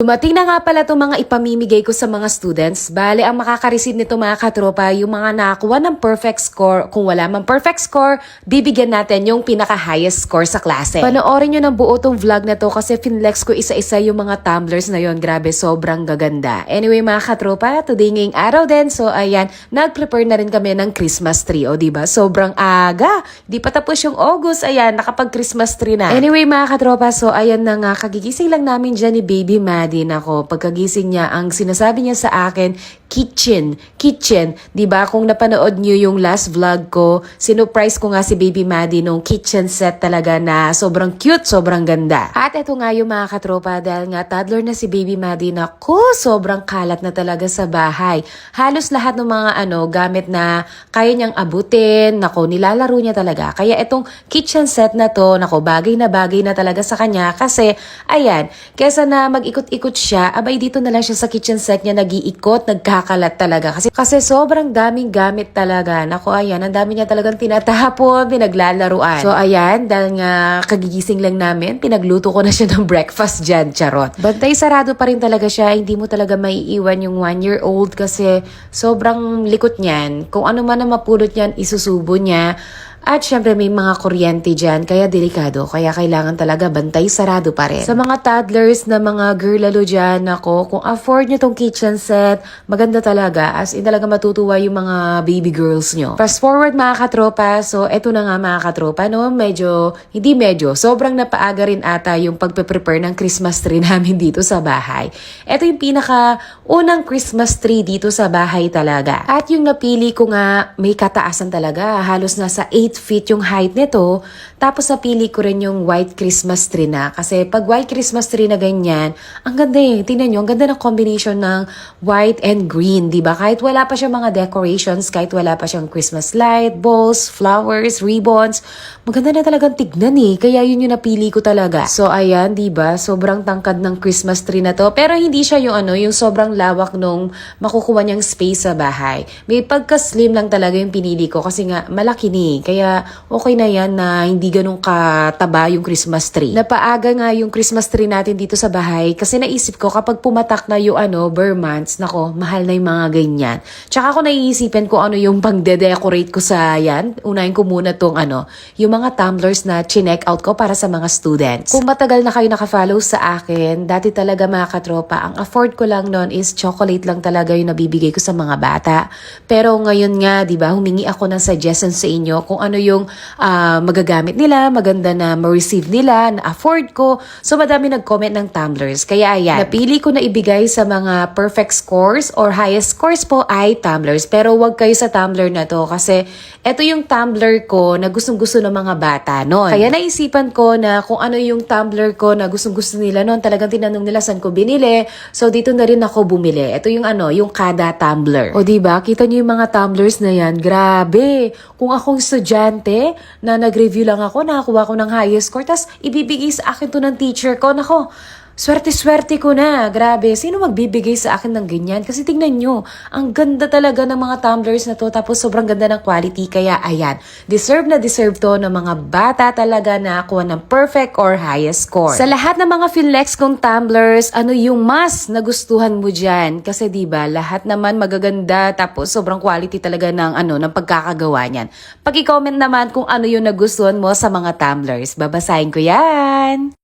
Dumating na nga pala itong mga ipamimigay ko sa mga students. Bale, ang makakareceive nito mga katropa, yung mga nakakuha ng perfect score. Kung wala mang perfect score, bibigyan natin yung pinaka-highest score sa klase. Panoorin nyo ng buo tong vlog na to kasi finlex ko isa-isa yung mga tumblers na yon Grabe, sobrang gaganda. Anyway mga katropa, today ngayong araw din. So ayan, nag-prepare na rin kami ng Christmas tree. O diba? Sobrang aga. Di pa tapos yung August. Ayan, nakapag-Christmas tree na. Anyway mga katropa, so ayan na nga, kagigising lang namin dyan ni Baby Maddie ako. Pagkagising niya, ang sinasabi niya sa akin, kitchen, kitchen. ba Kung napanood niyo yung last vlog ko, sinurprise ko nga si Baby Maddie nung kitchen set talaga na sobrang cute, sobrang ganda. At eto nga yung mga katropa, dahil nga toddler na si Baby Maddie na ko, sobrang kalat na talaga sa bahay. Halos lahat ng mga ano, gamit na kaya niyang abutin, nako, nilalaro niya talaga. Kaya etong kitchen set na to, nako, bagay na bagay na talaga sa kanya kasi, ayan, kesa na mag-ikot-ikot siya, abay dito na lang siya sa kitchen set niya nag-iikot, nagkakalat talaga. Kasi, kasi sobrang daming gamit talaga. Nako, ayan, ang dami niya talagang tinatapon, pinaglalaruan. So, ayan, dahil nga kagigising lang namin, pinagluto ko na siya ng breakfast dyan, charot. Bantay sarado pa rin talaga siya, hindi mo talaga maiiwan yung one-year-old kasi sobrang likot niyan. Kung ano man ang mapulot niyan, isusubo niya. At syempre may mga kuryente dyan, kaya delikado. Kaya kailangan talaga bantay sarado pa rin. Sa mga toddlers na mga girl lalo dyan, ako, kung afford nyo tong kitchen set, maganda talaga. As in talaga matutuwa yung mga baby girls nyo. Fast forward mga katropa, so eto na nga mga katropa, no? Medyo, hindi medyo, sobrang napaaga rin ata yung pagpe-prepare ng Christmas tree namin dito sa bahay. Ito yung pinaka unang Christmas tree dito sa bahay talaga. At yung napili ko nga, may kataasan talaga. Halos nasa 8 feet yung height nito. Tapos napili ko rin yung white Christmas tree na. Kasi pag white Christmas tree na ganyan, ang ganda eh. Tingnan nyo, ang ganda ng combination ng white and green, di ba? Kahit wala pa siyang mga decorations, kahit wala pa siyang Christmas light, balls, flowers, ribbons, maganda na talagang tignan eh. Kaya yun yung napili ko talaga. So ayan, di ba? Sobrang tangkad ng Christmas tree na to. Pero hindi siya yung ano, yung sobrang lawak nung makukuha niyang space sa bahay. May pagka-slim lang talaga yung pinili ko kasi nga malaki ni. Kaya okay na yan na hindi ganun kataba yung Christmas tree. Napaaga nga yung Christmas tree natin dito sa bahay kasi naisip ko kapag pumatak na yung ano, bare months, nako, mahal na yung mga ganyan. Tsaka ako naiisipin ko ano yung pang-decorate ko sa yan. Unahin ko muna tong ano, yung mga tumblers na chinek out ko para sa mga students. Kung matagal na kayo nakafollow sa akin, dati talaga mga katropa, ang afford ko lang noon is chocolate lang talaga yung nabibigay ko sa mga bata. Pero ngayon nga, di ba, humingi ako ng suggestions sa inyo kung ano yung ah, magagamit nila, maganda na ma-receive nila, na afford ko. So madami nag-comment ng tumblers. Kaya ayan, napili ko na ibigay sa mga perfect scores or highest scores po ay tumblers. Pero wag kayo sa tumbler na to kasi ito yung tumbler ko na gustong-gusto ng mga bata noon. Kaya naisipan ko na kung ano yung tumbler ko na gustong-gusto nila noon, talagang tinanong nila saan ko binili. So dito na rin ako bumili. Ito yung ano, yung kada tumbler. O di ba? Kita niyo yung mga tumblers na yan. Grabe. Kung akong estudyante na nag-review lang ako, nakakuha ko ng highest score, tas ibibigay sa akin to ng teacher ko. Nako, Swerte-swerte ko na. Grabe. Sino magbibigay sa akin ng ganyan? Kasi tingnan nyo, ang ganda talaga ng mga tumblers na to. Tapos sobrang ganda ng quality. Kaya ayan, deserve na deserve to ng mga bata talaga na kuha ng perfect or highest score. Sa lahat ng mga Finlex kong tumblers, ano yung mas nagustuhan mo dyan? Kasi ba lahat naman magaganda. Tapos sobrang quality talaga ng, ano, ng pagkakagawa niyan. Pag-comment naman kung ano yung nagustuhan mo sa mga tumblers. Babasahin ko yan.